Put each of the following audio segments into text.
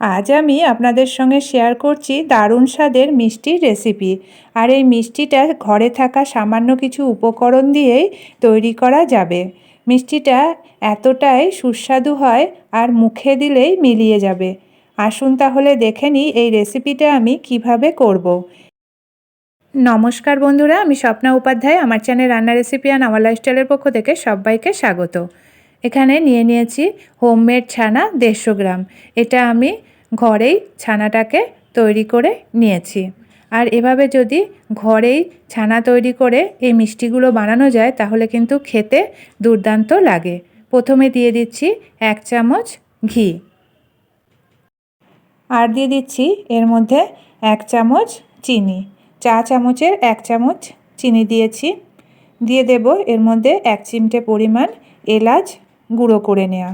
আজ আমি আপনাদের সঙ্গে শেয়ার করছি দারুণ স্বাদের মিষ্টির রেসিপি আর এই মিষ্টিটা ঘরে থাকা সামান্য কিছু উপকরণ দিয়েই তৈরি করা যাবে। মিষ্টিটা এতটাই সুস্বাদু হয় আর মুখে দিলেই মিলিয়ে যাবে। আসুন তাহলে দেখে নিই এই রেসিপিটা আমি কীভাবে করব। নমস্কার বন্ধুরা, আমি স্বপ্না উপাধ্যায়। আমার চ্যানেল রান্না রেসিপি অ্যান্ড আমার লাইফস্টাইলের পক্ষ থেকে সবাইকে স্বাগত। এখানে নিয়ে নিয়েছি হোমমেড ছানা দেড়শো গ্রাম। এটা আমি ঘরেই ছানাটাকে তৈরি করে নিয়েছি। আর এভাবে যদি ঘরেই ছানা তৈরি করে এই মিষ্টিগুলো বানানো যায়, তাহলে কিন্তু খেতে দুর্দান্ত লাগে। প্রথমে দিয়ে দিচ্ছি এক চামচ ঘি। আর দিয়ে দিচ্ছি এর মধ্যে এক চামচ চিনি। চা চামচের এক চামচ চিনি দিয়েছি। দিয়ে দেব এর মধ্যে এক চিমটে পরিমাণ এলাচ গুঁড়ো করে নেওয়া।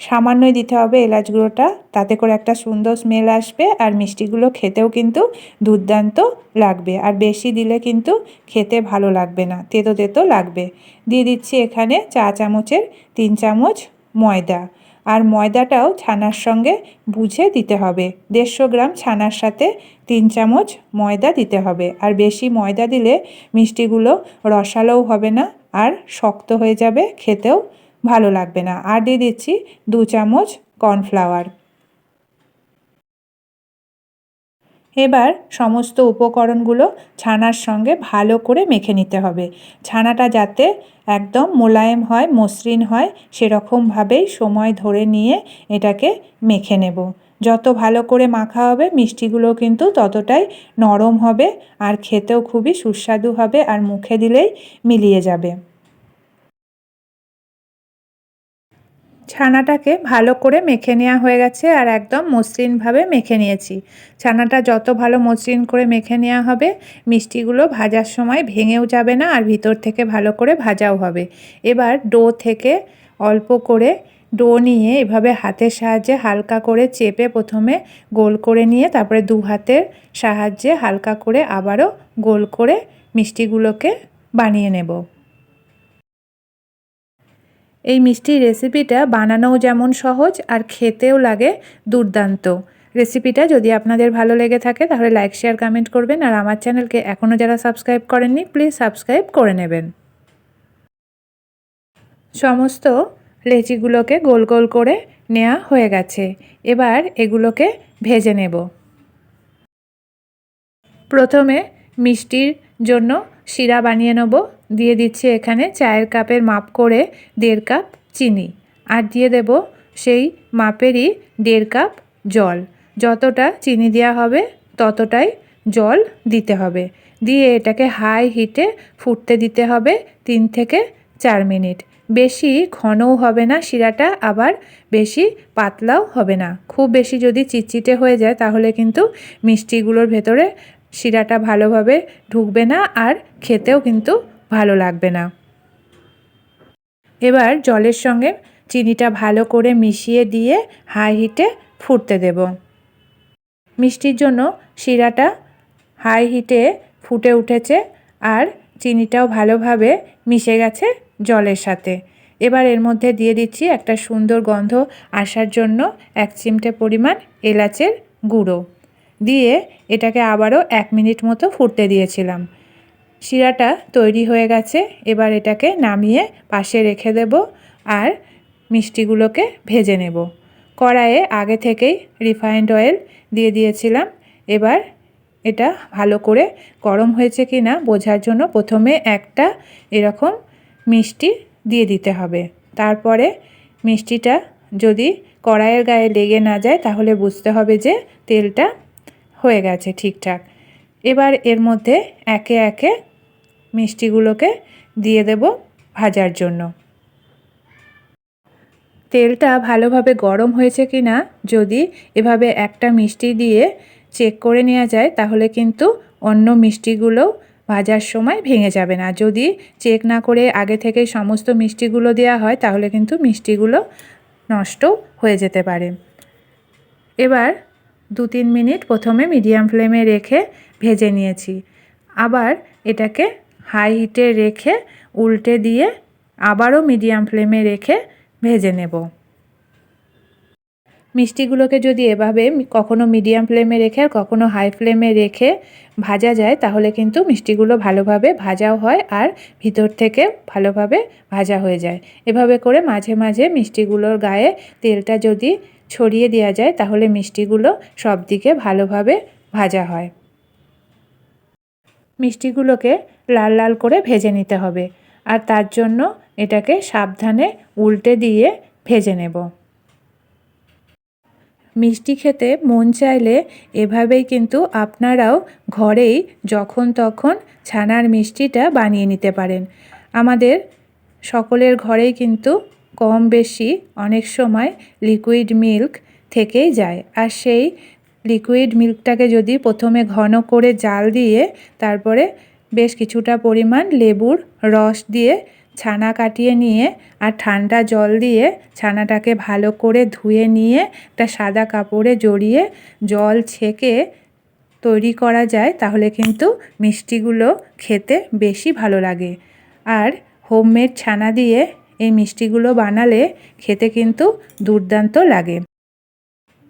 সামান্যই দিতে হবে এলাচ গুঁড়োটা, তাতে করে একটা সুন্দর স্মেল আসবে আর মিষ্টিগুলো খেতেও কিন্তু দুর্দান্ত লাগবে। আর বেশি দিলে কিন্তু খেতে ভালো লাগবে না, তেতো তেতো লাগবে। দিয়ে দিচ্ছি এখানে চা চামচের তিন চামচ ময়দা। আর ময়দাটাও ছানার সঙ্গে বুঝে দিতে হবে। দেড়শো গ্রাম ছানার সাথে তিন চামচ ময়দা দিতে হবে। আর বেশি ময়দা দিলে মিষ্টিগুলো রসালোও হবে না আর শক্ত হয়ে যাবে, খেতেও ভালো লাগবে না। আর দিয়ে দিচ্ছি দু চামচ কর্নফ্লাওয়ার। এবার সমস্ত উপকরণগুলো ছানার সঙ্গে ভালো করে মেখে নিতে হবে। ছানাটা যাতে একদম মোলায়েম হয়, মসৃণ হয়, সেরকমভাবেই সময় ধরে নিয়ে এটাকে মেখে নেব। যত ভালো করে মাখা হবে মিষ্টিগুলো কিন্তু ততটাই নরম হবে আর খেতেও খুবই সুস্বাদু হবে আর মুখে দিলেই মিলিয়ে যাবে। ছানাটাকে ভালো করে মেখে নেওয়া হয়ে গেছে আর একদম মসৃণভাবে মেখে নিয়েছি। ছানাটা যত ভালো মসৃণ করে মেখে নেওয়া হবে, মিষ্টিগুলো ভাজার সময় ভেঙেও যাবে না আর ভিতর থেকে ভালো করে ভাজাও হবে। এবার ডো থেকে অল্প করে ডো নিয়ে এভাবে হাতের সাহায্যে হালকা করে চেপে প্রথমে গোল করে নিয়ে তারপরে দু হাতের সাহায্যে হালকা করে আবারও গোল করে মিষ্টিগুলোকে বানিয়ে নেব। এই মিষ্টির রেসিপিটা বানানোও যেমন সহজ আর খেতেও লাগে দুর্দান্ত। রেসিপিটা যদি আপনাদের ভালো লেগে থাকে তাহলে লাইক, শেয়ার, কমেন্ট করবেন আর আমার চ্যানেলকে এখনও যারা সাবস্ক্রাইব করেননি প্লিজ সাবস্ক্রাইব করে নেবেন। সমস্ত লেচিগুলোকে গোল গোল করে নেওয়া হয়ে গেছে। এবার এগুলোকে ভেজে নেব। প্রথমে মিষ্টির জন্য শিরা বানিয়ে নেব। দিয়ে দিচ্ছি এখানে চায়ের কাপের মাপ করে দেড় কাপ চিনি। আর দিয়ে দেব সেই মাপেরই দেড় কাপ জল। যতটা চিনি দেওয়া হবে ততটাই জল দিতে হবে। দিয়ে এটাকে হাই হিটে ফুটতে দিতে হবে তিন থেকে চার মিনিট। বেশি ঘনও হবে না, শিরাটা আবার বেশি পাতলাও হবে না। খুব বেশি যদি চিটচিটে হয়ে যায় তাহলে কিন্তু মিষ্টিগুলোর ভেতরে শিরাটা ভালোভাবে ঢুকবে না আর খেতেও কিন্তু ভালো লাগবে না। এবার জলের সঙ্গে চিনিটা ভালো করে মিশিয়ে দিয়ে হাই হিটে ফুটতে দেব। মিষ্টির জন্য শিরাটা হাই হিটে ফুটে উঠেছে আর চিনিটাও ভালোভাবে মিশে গেছে জলের সাথে। এবার এর মধ্যে দিয়ে দিচ্ছি একটা সুন্দর গন্ধ আসার জন্য এক চিমটে পরিমাণ এলাচের গুঁড়ো। দিয়ে এটাকে আবারও এক মিনিট মতো ফুটতে দিয়েছিলাম। শিরাটা তৈরি হয়ে গেছে। এবার এটাকে নামিয়ে পাশে রেখে দেব আর মিষ্টিগুলোকে ভেজে নেব। কড়াইয়ে আগে থেকেই রিফাইন্ড অয়েল দিয়ে দিয়েছিলাম। এবার এটা ভালো করে গরম হয়েছে কি না বোঝার জন্য প্রথমে একটা এরকম মিষ্টি দিয়ে দিতে হবে। তারপরে মিষ্টিটা যদি কড়াইয়ের গায়ে লেগে না যায় তাহলে বুঝতে হবে যে তেলটা হয়ে গেছে ঠিকঠাক। এবার এর মধ্যে একে একে মিষ্টিগুলোকে দিয়ে দেব ভাজার জন্য। তেলটা ভালোভাবে গরম হয়েছে কি না যদি এভাবে একটা মিষ্টি দিয়ে চেক করে নেওয়া যায়, তাহলে কিন্তু অন্য মিষ্টিগুলোও ভাজার সময় ভেঙে যাবে না। যদি চেক না করে আগে থেকে সমস্ত মিষ্টিগুলো দেওয়া হয়, তাহলে কিন্তু মিষ্টিগুলো নষ্ট হয়ে যেতে পারে। এবার দু তিন মিনিট প্রথমে মিডিয়াম ফ্লেমে রেখে ভেজে নিয়েছি। আবার এটাকে হাই হিটে রেখে উল্টে দিয়ে আবারও মিডিয়াম ফ্লেমে রেখে ভেজে নেব। মিষ্টিগুলোকে যদি এভাবে কখনো মিডিয়াম ফ্লেমে রেখে আর কখনো হাই ফ্লেমে রেখে ভাজা যায়, তাহলে কিন্তু মিষ্টিগুলো ভালোভাবে ভাজাও হয় আর ভিতর থেকে ভালোভাবে ভাজা হয়ে যায়। এভাবে করে মাঝে মাঝে মিষ্টিগুলোর গায়ে তেলটা যদি ছড়িয়ে দেওয়া যায়, তাহলে মিষ্টিগুলো সব দিকে ভালোভাবে ভাজা হয়। মিষ্টিগুলোকে লাল লাল করে ভেজে নিতে হবে। আর তার জন্য এটাকে সাবধানে উল্টে দিয়ে ভেজে নেব। মিষ্টি খেতে মন চাইলে এভাবেই কিন্তু আপনারাও ঘরেই যখন তখন ছানার মিষ্টিটা বানিয়ে নিতে পারেন। আমাদের সকলের ঘরেই কিন্তু কম বেশি অনেক সময় লিকুইড মিল্ক থেকেই যায়। আর সেই লিকুইড মিল্কটাকে যদি প্রথমে ঘন করে জাল দিয়ে তারপরে বেশ কিছুটা পরিমাণ লেবুর রস দিয়ে ছানা কাটিয়ে নিয়ে আর ঠান্ডা জল দিয়ে ছানাটাকে ভালো করে ধুয়ে নিয়ে একটা সাদা কাপড়ে জড়িয়ে জল ছেঁকে তৈরি করা যায়, তাহলে কিন্তু মিষ্টিগুলো খেতে বেশি ভালো লাগে। আর হোমমেড ছানা দিয়ে এই মিষ্টিগুলো বানালে খেতে কিন্তু দুর্দান্ত লাগে।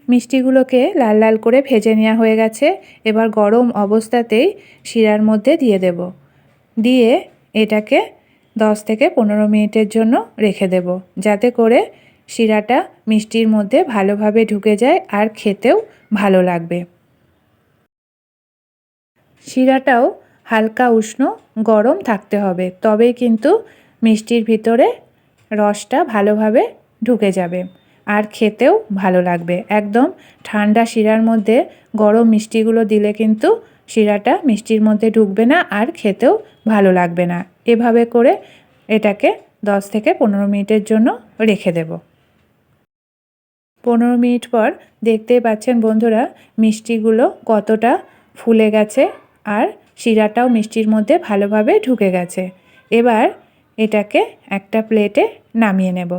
মিষ্টিগুলোকে লাল লাল করে ভেজে নেওয়া হয়ে গেছে। এবার গরম অবস্থাতেই শিরার মধ্যে দিয়ে দেব। দিয়ে এটাকে দশ থেকে পনেরো মিনিটের জন্য রেখে দেব, যাতে করে শিরাটা মিষ্টির মধ্যে ভালোভাবে ঢুকে যায় আর খেতেও ভালো লাগবে। শিরাটাও হালকা উষ্ণ গরম থাকতে হবে, তবেই কিন্তু মিষ্টির ভিতরে রসটা ভালোভাবে ঢুকে যাবে। আর খেতেও ভালো লাগবে। একদম ঠান্ডা শিরার মধ্যে গরম মিষ্টিগুলো দিলে কিন্তু শিরাটা মিষ্টির মধ্যে ঢুকবে না আর খেতেও ভালো লাগবে না। এভাবে করে এটাকে দশ থেকে পনেরো মিনিটের জন্য রেখে দেব। পনেরো মিনিট পর দেখতেই পাচ্ছেন বন্ধুরা, মিষ্টিগুলো কতটা ফুলে গেছে আর শিরাটাও মিষ্টির মধ্যে ভালোভাবে ঢুকে গেছে। এবার এটাকে একটা প্লেটে নামিয়ে নেব।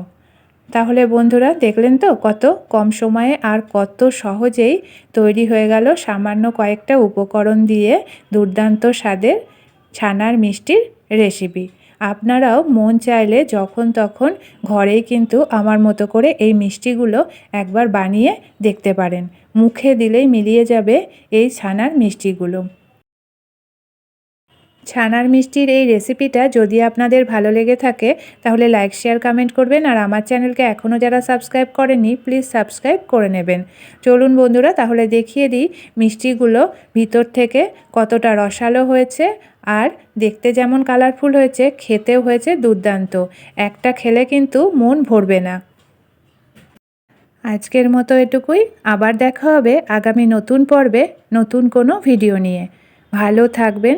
তাহলে বন্ধুরা, দেখলেন তো কত কম সময়ে আর কত সহজেই তৈরি হয়ে গেল সামান্য কয়েকটা উপকরণ দিয়ে দুর্দান্ত স্বাদের ছানার মিষ্টির রেসিপি আপনারাও মন চাইলে যখন তখন ঘরেই কিন্তু আমার মতো করে এই মিষ্টিগুলো একবার বানিয়ে দেখতে পারেন। মুখে দিলেই মিলিয়ে যাবে এই ছানার মিষ্টিগুলো। ছানার মিষ্টির এই রেসিপিটা যদি আপনাদের ভালো লেগে থাকে, তাহলে লাইক শেয়ার কমেন্ট করবেন। আর আমার চ্যানেলকে এখনও যারা সাবস্ক্রাইব করেনি প্লিজ সাবস্ক্রাইব করে নেবেন। চলুন বন্ধুরা, তাহলে দেখিয়ে দিই মিষ্টিগুলো ভিতর থেকে কতটা রসালো হয়েছে আর দেখতে যেমন কালারফুল হয়েছে, খেতেও হয়েছে দুর্দান্ত। একটা খেলে কিন্তু মন ভরবে না। আজকের মতো এটুকুই। আবার দেখা হবে আগামী নতুন পর্বে নতুন কোনো ভিডিও নিয়ে। ভালো থাকবেন